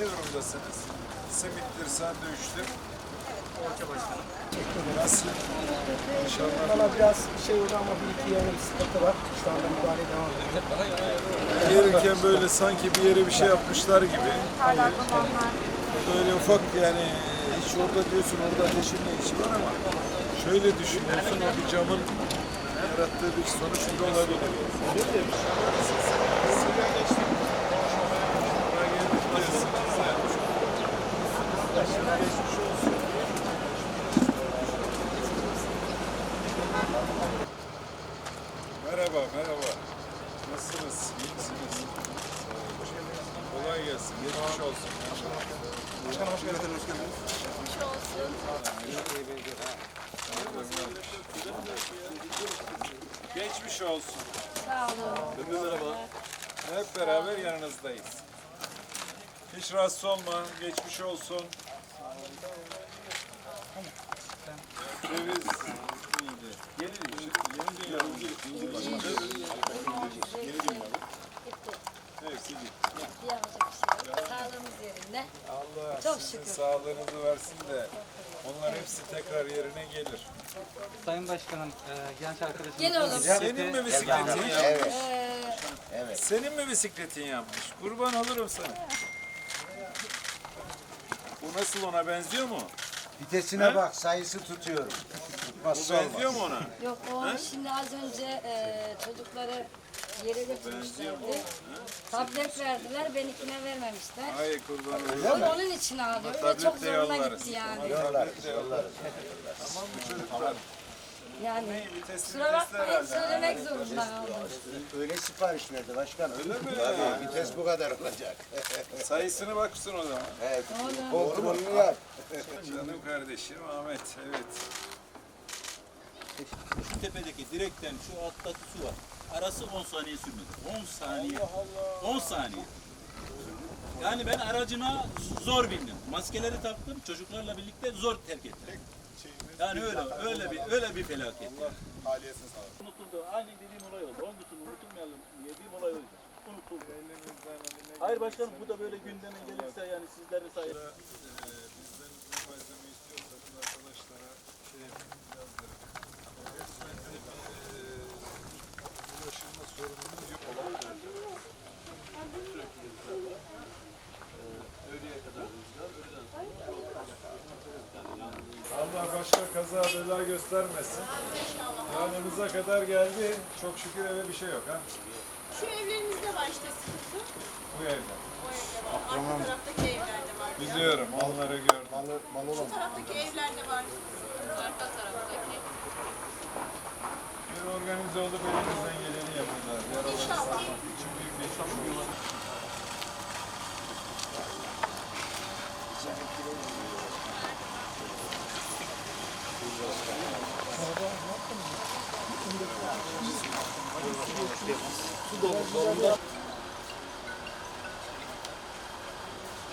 Ne durumdasınız? Simittir, sandviçtir. Nasıl? İnşallah. Valla biraz şey oldu ama bir iki yerde bir sıkıntı var. Şu anda müdahale devam ediyor. Gelirken böyle sanki bir yere bir şey yapmışlar gibi. Böyle ufak yani hiç orada diyorsun orada ateşin ne işi var ama şöyle düşünüyorsun o bir camın yarattığı bir sonuç da olabilir. Merhaba, merhaba. Nasılsınız? İyi misiniz? Kolay gelsin. Geçmiş olsun. Başkanım hoş geldiniz. Hoş geldiniz. Geçmiş olsun. Sağ olun. Merhaba. Hep beraber yanınızdayız. Hiç rahatsız olma. Geçmiş olsun. Ceviz iyiydi. Yeni, yeni dünya. Yeni dünya. Hepsi gitti. Yapacak bir şey yok. Sağlığımız yerinde. Allah Çok sizin şükür. sağlığınızı versin de onlar hepsi tekrar yerine gelir. Sayın Başkanım, e, genç arkadaşımız... Gel oğlum. Senin mi bisikletin yapmış? Ee, Senin mi bisikletin yapmış? Kurban olurum sana. Bu nasıl ona benziyor mu? Vitesine bak sayısı tutuyorum. Bu Tutmazsa olmaz. benziyor mu ona? yok o şimdi az önce e, çocukları yere götürmüşlerdi. Tablet verdiler, benimkine vermemişler. Ay kurban olurum. Onun, onun için. Ve Tablet çok zoruna gitti yani. Yollarız, yollarız. Aman bu çocuklar. Yani kusura bakmayın söylemek zorunda kaldım. Öyle sipariş verdi başkanım. Öyle mi? Tabii, vites bu kadar olacak. Sayısını baksın o zaman. Evet. Oğlum. Kontrolünü yap. Canım kardeşim Ahmet. Evet. Şu tepedeki direkten şu alttaki su var. Arası 10 saniye sürmedi. 10 saniye. 10 saniye. Yani ben aracıma zor bindim. Maskeleri taktım. Çocuklarla birlikte zor terk ettim. Yani öyle öyle bir öyle bir felaket. Unutuldu. Aynı dediğim olay oldu. İçin unutulmayalım dediğim olay oldu. Unutuldu. Hayır başkanım bu da böyle gündeme gelirse kaza bela göstermesin. Yanımıza kadar geldi. Çok şükür eve bir şey yok ha. Şu evlerimizde var işte sıkıntı. Bu evde. O evde var. Arka taraftaki evlerde var. Biliyorum onları gördüm. Malı, malı Şu olan. taraftaki evlerde var. Arka taraftaki. Bir organize olup elimizden geleni yapacağız. Yaraları İnşallah. sarmak için büyük bir çalışma.